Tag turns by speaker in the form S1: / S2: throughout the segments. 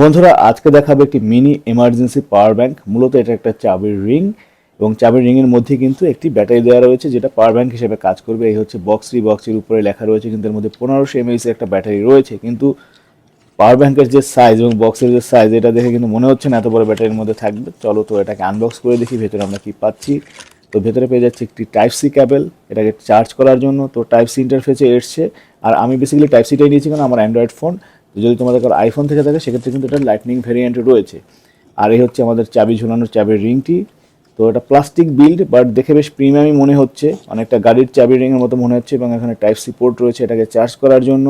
S1: বন্ধুরা, আজকে দেখাবো একটি মিনি এমার্জেন্সি পাওয়ার ব্যাংক মূলত এটা একটা চাবির রিং এবং চাবির রিংয়ের মধ্যে কিন্তু একটি ব্যাটারি দেওয়া রয়েছে, যেটা পাওয়ার ব্যাংক হিসেবে কাজ করবে। এই হচ্ছে বক্সরি বক্সের উপরে লেখা রয়েছে, কিন্তু এর মধ্যে পনেরোশো এমএইচ একটা ব্যাটারি রয়েছে। কিন্তু পাওয়ার ব্যাংকের যে সাইজ এবং বক্সের যে সাইজ এটা দেখে কিন্তু মনে হচ্ছে না এত বড় ব্যাটারির মধ্যে থাকবে। চলো তো এটাকে আনবক্স করে দেখি, ভেতরে আমরা কি পাচ্ছি। তো ভেতরে পেয়ে যাচ্ছে একটি টাইপ সি ক্যাবেল এটাকে চার্জ করার জন্য। তো টাইপ সি ইন্টারফেসে এসছে। আর আমি বেসিক্যালি টাইপ সিটাই নিয়েছি কারণ আমার অ্যান্ড্রয়েড ফোন যদি তোমাদের কারও আইফোন থেকে থাকে, সেক্ষেত্রে কিন্তু এটা লাইটনিং ভেরিয়েন্ট রয়েছে। আর এই হচ্ছে আমাদের চাবি ঝুলানোর চাবির রিংটি তো এটা প্লাস্টিক বিল্ড বাট দেখে বেশ প্রিমিয়ামই মনে হচ্ছে। অনেকটা গাড়ির চাবি রিংয়ের মতো মনে হচ্ছে এবং এখানে টাইপ সি পোর্ট রয়েছে এটাকে চার্জ করার জন্য।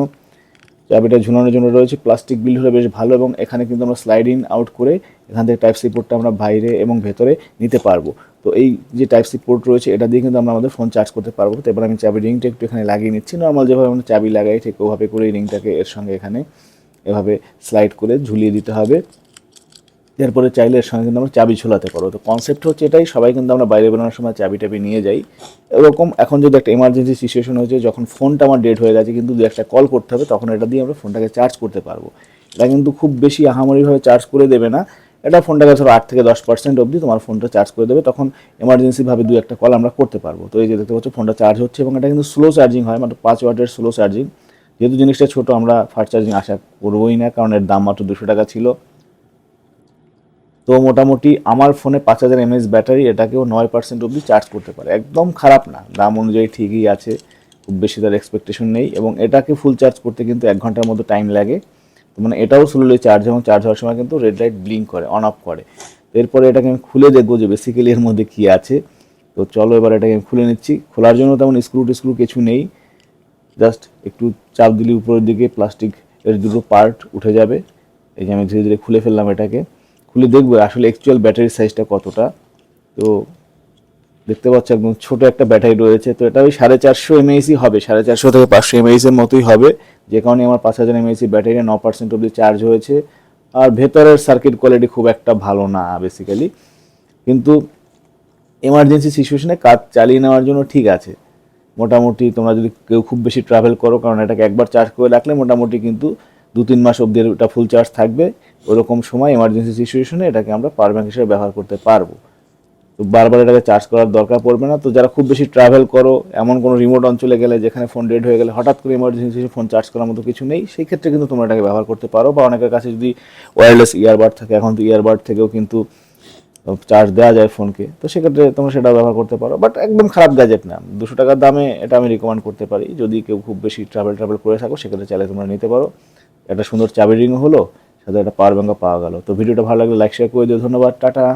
S1: চাবিটা ঝুলানোর জন্য রয়েছে। প্লাস্টিক বিল হলে বেশ ভালো এবং এখানে কিন্তু আমরা স্লাইড ইন আউট করে এখান থেকে টাইপ সি পোর্টটা আমরা বাইরে এবং ভেতরে নিতে পারব। তো এই যে টাইপ সি পোর্ট রয়েছে, এটা দিয়ে কিন্তু আমরা আমাদের ফোন চার্জ করতে পারব। তো এবার আমি চাবি রিংটা একটু এখানে লাগিয়ে নিচ্ছি। নর্মাল যেভাবে আমরা চাবি লাগাই, ঠিক ওভাবে করে রিংটাকে এর সঙ্গে এখানে এভাবে স্লাইড করে ঝুলিয়ে দিতে হবে। এরপরে চাইলে এর সঙ্গে কিন্তু আমরা চাবি ঝোলাতে পারব। তো কনসেপ্ট হচ্ছে এটাই, সবাই কিন্তু আমরা বাইরে বেরোনোর সময় চাবি টাবি নিয়ে যাই। এরকম এখন যদি একটা এমার্জেন্সি সিচুয়েশন হয়েছে যখন ফোনটা আমার ডেট হয়ে গেছে, কিন্তু দু একটা কল করতে হবে, তখন এটা দিয়ে আমরা ফোনটাকে চার্জ করতে পারব। এটা কিন্তু খুব বেশি আহামরিভাবে চার্জ করে দেবে না। এটা ফোনটাকে ধরো আট থেকে দশ পার্সেন্ট অবধি তোমার ফোনটা চার্জ করে দেবে। তখন এমার্জেন্সিভাবে দু একটা কল আমরা করতে পারব। তো এই যে দেখতে পাচ্ছ ফোনটা চার্জ হচ্ছে এবং এটা কিন্তু স্লো চার্জিং হয় মাত্র পাঁচ ওয়াটের স্লো চার্জিং যেহেতু জিনিসটা ছোটো, আমরা ফাস্ট চার্জিং আশা করবোই না, কারণ এর দাম মাত্র দুশো টাকা ছিল। তো মোটামুটি আমার ফোনে পাঁচ হাজার এমএস ব্যাটারি এটাকেও নয় পার্সেন্ট অবধি চার্জ করতে পারে। একদম খারাপ না, দাম অনুযায়ী ঠিকই আছে, খুব বেশি তার এক্সপেকটেশন নেই, এবং এটাকে ফুল চার্জ করতে কিন্তু এক ঘণ্টার মতো টাইম লাগে। মানে এটাও স্লোলি চার্জ এবং চার্জ হওয়ার সময় কিন্তু রেড লাইট ব্লিঙ্ক করে অন অফ করে। এরপরে এটাকে আমি খুলে দেখব যে বেসিক্যালি এর মধ্যে কী আছে। তো চলো এবার এটাকে আমি খুলে নিচ্ছি। খোলার জন্য তেমন স্ক্রু টিস্ক্রু কিছু নেই। জাস্ট একটু চাপ দিলে উপরের দিকে প্লাস্টিক এর দুটো পার্ট উঠে যাবে। এই যে আমি ধীরে ধীরে খুলে ফেললাম এটাকে। খুলে দেখব আসলে অ্যাকচুয়াল ব্যাটারির সাইজটা কতটা। তো দেখতে পাচ্ছ একদম ছোট একটা ব্যাটারি রয়েছে। তো এটা ওই সাড়ে চারশো এমএইসি হবে। সাড়ে চারশো থেকে পাঁচশো এমএইস এর মতোই হবে। যে কারণে আমার পাঁচ হাজার এমএইসি ব্যাটারি ন পার্সেন্ট অব্দি চার্জ হয়েছে। আর ভেতরের সার্কিট কোয়ালিটি খুব একটা ভালো না বেসিক্যালি কিন্তু এমার্জেন্সি সিচুয়েশনে কাজ চালিয়ে নেওয়ার জন্য ঠিক আছে। মোটামুটি তোমরা যদি কেউ খুব বেশি ট্রাভেল করো, কারণ এটাকে একবার চার্জ করে রাখলে মোটামুটি কিন্তু দু তিন মাস অবধি এটা ফুল চার্জ থাকবে। ওরকম সময় এমার্জেন্সি সিচুয়েশনে এটাকে আমরা পাওয়ার ব্যাংক হিসেবে ব্যবহার করতে পারব। তো বারবার এটাকে চার্জ করার দরকার পড়বে না। তো যারা খুব বেশি ট্রাভেল করো, এমন কোনো রিমোট অঞ্চলে গেলে যেখানে ফোন ডেড হয়ে গেলে হঠাৎ করে ইমার্জেন্সি ফোন চার্জ করার মতো কিছু নেই, সেই ক্ষেত্রে কিন্তু তোমরা এটাকে ব্যবহার করতে পারো। বা অনেকের কাছে যদি ওয়্যারলেস ইয়ারবাড থাকে, এখন তো ইয়ারবাড থেকেও কিন্তু চার্জ দেওয়া যায় ফোনকে তো সেক্ষেত্রে তোমরা সেটা ব্যবহার করতে পারো। বাট একদম খারাপ গ্যাজেট না। দুশো টাকার দামে এটা আমি রিকমেন্ড করতে পারি। যদি কেউ খুব বেশি ট্রাভেল ট্রাভেল করে থাকো, সেক্ষেত্রে চাইলে তোমরা নিতে পারো। একটা সুন্দর চাবি রিং হলো, সাথে একটা পাওয়ার ব্যাঙ্কও পাওয়া গেলো। তো ভিডিওটা ভালো লাগলে লাইক শেয়ার করে দিও। ধন্যবাদ। টাটা।